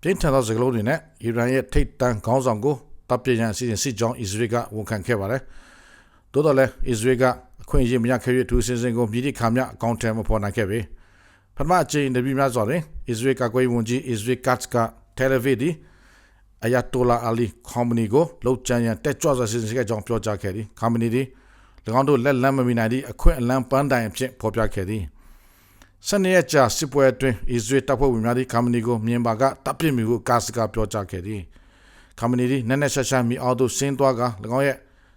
ပြင်းထန်သောစကားလုံးတွေနဲ့အီရန်ရဲ့ထိတ်တန့်ခေါင်းဆောင်ကိုတပ်ပြရန်အစီအစဉ်စစ်ကြောင်းအစ္စရေးကဝန်ခံခဲ့ပါတယ်။သို့တော်လည်းအစ္စရေးကအခွင့်အရေးမရခဲ့ရသူစင်စင်ကိုမြည်တိခါမြအကောင့်ထဲမဖော်နိုင်ခဲ့ပေပထမအချိန်တပိများစွာတွင်အစ္စရေးကကွေးဝန်ကြီးအစ္စရေးကတ်ကတယ်လီဗီဒီအယာတိုလာအလီကွန်ပဏီကိုလှုပ်ကြံရန်တက်ကြွစွာစီစဉ်ခဲ့ကြောင်းပြောကြားခဲ့သည်ကွန်ပဏီသည်၎င်းတို့လက်လန်းမမီနိုင်သည့်အခွင့်အလမ်းပန်းတိုင်အဖြစ်ဖော်ပြခဲ့သည် စနေရကြာစစ်ပွဲအတွင်းအစ္စရေးတပ်ဖွဲ့ဝင်များသည့်ကွန်ပဏီကိုမြန်မာကတပ်ပစ်မိကိုကာစကပြောကြားခဲ့သည်ကွန်ပဏီသည်နက်နက်ရှာရှာမီအော်သိုဆင်းသွားက၎င်းရဲ့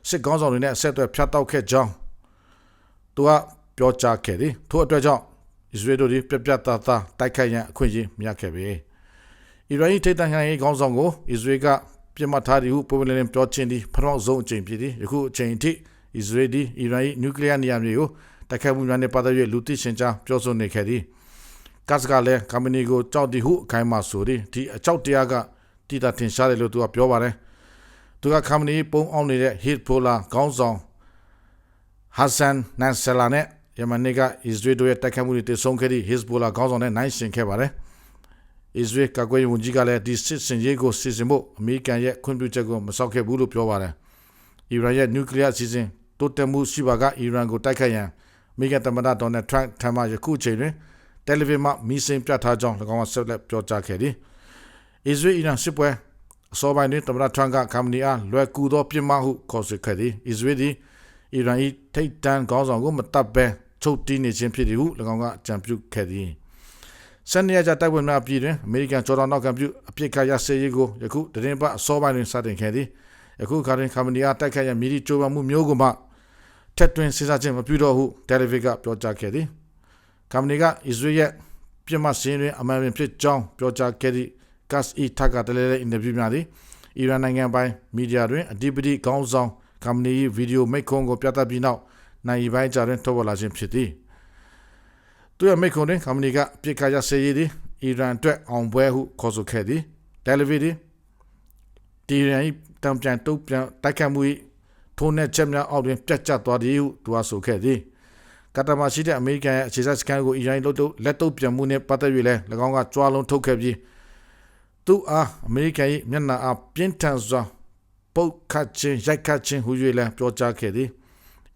စစ်ကောင်းဆောင်တွေနဲ့ဆက်သွယ်ဖျက်တောက်ခဲ့ကြောင်းသူကပြောကြားခဲ့သည်ထို့အတွက်ကြောင့်အစ္စရေးတို့သည်ပြပြသားသားတိုက်ခိုက်ရန်အခွင့်အရေးမရခဲ့ပေအီရန်၏ထိပ်တန်းခံရေးခေါင်းဆောင်ကိုအစ္စရေးကပြစ်မှတ်ထားသည်ဟုပုံမှန်လင်းပြောချင်းသည်ပထမဆုံးအကြိမ်ဖြစ်သည်ယခုအချိန်ထိအစ္စရေးသည်အီရန်၏နျူကလ িয়ার နေရာမျိုးကို တိုက်ခိုက်မှုများနှင့်ပတ်သက်၍လူသိရှင်ကြားပြောဆိုနေခဲ့သည်ကတ်စကလည်းကမ္ပဏီကိုကြောက်သည်ဟုအခိုင်အမာဆိုသည်ဒီအကြောက်တရားကတည်တာထင်ရှားတယ်လို့သူကပြောပါတယ်သူကကမ္ပဏီပုံအောင်နေတဲ့ Hezbollah ခေါင်းဆောင် Hassan Nasrallah နဲ့ယမန်နေ့ကအစ္စရေးတို့ရဲ့တိုက်ခိုက်မှုတွေတည်ဆုံခဲ့သည့် Hezbollah ခေါင်းဆောင်နဲ့နိုင်ရှင်ခဲ့ပါတယ်။အစ္စရေးကာကွယ်ရေးဝန်ကြီးကလည်းဒီစစ်စင်ရေးကိုစီစဉ်ဖို့အမေရိကန်ရဲ့ခွင့်ပြုချက်ကိုမစောက်ခဲ့ဘူးလို့ပြောပါတယ်။အီရန်ရဲ့နျူကလ িয়ার အစီအစဉ်တိုးတက်မှုရှိပါကအီရန်ကိုတိုက်ခိုက်ရန်အ မေရိကန်သမ္မတဒေါ်နယ်ထရန့်ထံမှယခုချိန်တွင်တယ်လီဗီမှမီစင်ပြတ်ထားကြောင်း၎င်းကဆက်လက်ပြောကြားခဲ့သည်။အစ္စရေးအီရန်စစ်ပွဲအစောပိုင်းတွင်သမ္မတထရန့်ကကမ္ဘာနီအားလွယ်ကူသောပြစ်မှားဟုခေါ်ဆိုခဲ့သည်။အစ္စရေးသည်အီရန်၏ထိတ်တန့်ခေါင်းဆောင်ကိုမတပ်ဘဲချုပ်တီးနေခြင်းဖြစ်သည်ဟု၎င်းကကြံပြုခဲ့သည်ဆန်နီယာကြတိုက်ပွဲများပြည်တွင်အမေရိကန်ဂျော်ဒန်နောက်ကပြုအပြစ်ခရဆေးရေးကိုယခုတရင်ပတ်အစောပိုင်းတွင်စတင်ခဲ့သည်ယခုခါတွင်ကမ္ဘာနီယာတိုက်ခိုက်ရမြည်သည့်ကြိုးပမ်းမှုမျိုးကိုမှ ထက်တွင်စဉ်းစားခြင်းမပြုတော့ဟုတယ်လီဗီကပြောကြားခဲ့သည်ကမ္ဘာနီကအစ္စရေးရဲ့ပြစ်မှတ်စင်းတွင်အမှန်ပင်ဖြစ်ကြောင်းပြောကြားခဲ့သည့်ကတ်အီထက်ကတလဲတဲ့အင်တာဗျူးများသည်အီရန်နိုင်ငံပိုင်မီဒီယာတွင်အဓိပတိခေါင်းဆောင်ကမ္ဘာနီဗီဒီယိုမိတ်ခွန်းကိုပြသပြီးနောက်နိုင်ပိုင်းကြတွင်ထုတ်ပေါ်လာခြင်းဖြစ်သည်သူရဲ့မိတ်ခွန်းတွင်ကမ္ဘာနီကပြစ်ခါရဆေးရည်သည်အီရန်အတွက်အောင်ပွဲဟုခေါ်ဆိုခဲ့သည်တယ်လီဗီဒီတီရန်၏တံပြန်တုတ်ပြန်တိုက်ခတ်မှု၏ ထိုးနှက်ချက်များအောက်တွင်ပြတ်ကျသွားသည်ဟုသူကဆိုခဲ့သည်ကတမာရှိတဲ့အမေရိကန်ရဲ့အခြေစိုက်စကန်ကိုအီရန်လက်တုပ်လက်တုပ်ပြန်မှုနဲ့ပတ်သက်၍လည်း၎င်းကကြွားလုံးထုတ်ခဲ့ပြီးသူအားအမေရိကန်၏မျက်နှာအားပြင်းထန်စွာပုတ်ခတ်ခြင်းရိုက်ခတ်ခြင်းဟူ၍လည်းပြောကြားခဲ့သည်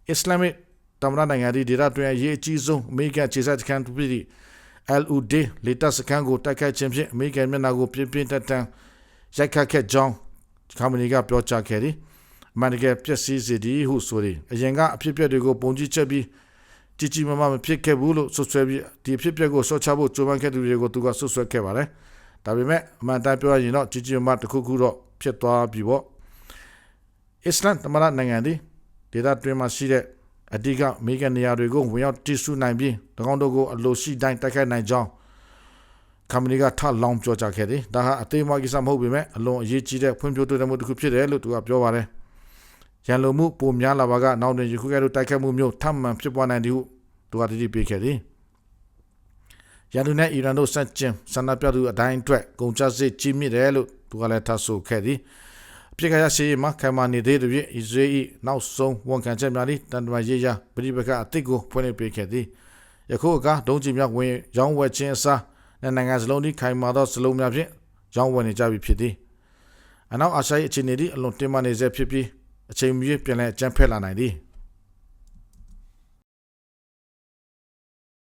အစ္စလာမစ်တမန်နိုင်ငံဒီဒေသတွင်အရေးအကြီးဆုံးအမေရိကန်ခြေဆက်စခန်းဖြစ်သည့် LUD လေတပ်စခန်းကိုတိုက်ခိုက်ခြင်းဖြင့်အမေရိကန်မျက်နှာကိုပြင်းပြင်းထန်ထန်ရိုက်ခတ်ခဲ့ကြောင်းကမ္ဘာကပြောကြားခဲ့သည် အမှန်တကယ်ပျက်စီးစေသည်ဟုဆိုသည်အရင်ကအဖြစ်အပျက်တွေကိုပုံကြီးချက်ပြီးကြီးကြီးမားမားမဖြစ်ခဲ့ဘူးလို့ဆွဆွဲပြီးဒီအဖြစ်အပျက်ကိုဆော့ချဖို့ကြိုးပမ်းခဲ့သူတွေကိုသူကဆွဆွဲခဲ့ပါတယ်ဒါပေမဲ့အမှန်တမ်းပြောရရင်တော့ကြီးကြီးမားမားတစ်ခုခုတော့ဖြစ်သွားပြီပေါ့အစ္စလမ်တမန်နိုင်ငံသည်ဒေသတွင်းမှာရှိတဲ့အဓိကမိကန်နေရာတွေကိုဝင်ရောက်တည်ဆူနိုင်ပြီး၎င်းတို့ကိုအလိုရှိတိုင်းတိုက်ခိုက်နိုင်ကြောင်းကမ္ဘာကထလောင်ပြောကြားခဲ့တယ်။ဒါဟာအသေးမွားကိစ္စမဟုတ်ပေမဲ့အလွန်အရေးကြီးတဲ့ဖွံ့ဖြိုးတိုးတက်မှုတစ်ခုဖြစ်တယ်လို့သူကပြောပါတယ်။ ရန်လိုမှုပုံများလာပါကနောက်တွင်ယခုကဲ့သို့တိုက်ခိုက်မှုမျိုးထပ်မံဖြစ်ပွားနိုင်သည်ဟုသူကတတိပေးခဲ့သည်။ရန်သူနဲ့အီရန်တို့ဆက်ကျင်ဆန္ဒပြသူအတိုင်းအတွက်ကုန်ကျစရိတ်ကြီးမြင့်တယ်လို့သူကလည်းထပ်ဆိုခဲ့သည်။ပြစ်ခါရရှိမှာခိုင်မာနေသေးတဲ့အစ္စရေးနောက်ဆုံးဝန်ခံချက်များသည့်တန်တမာရေးရာပရိပကအသစ်ကိုဖွင့်ပြခဲ့သည်ယခုအခါဒုံးကျည်များဝင်ရောင်းဝယ်ခြင်းအစားနိုင်ငံစလုံးသည်ခိုင်မာသောစလုံးများဖြင့်ရောင်းဝယ်နေကြပြီဖြစ်သည်အနောက်အာရှရဲ့အခြေအနေသည်အလွန်တင်းမာနေဆဲဖြစ်ပြီး အချိန်မီပြန်လည်ကြမ်းဖက်လာနိုင်သည်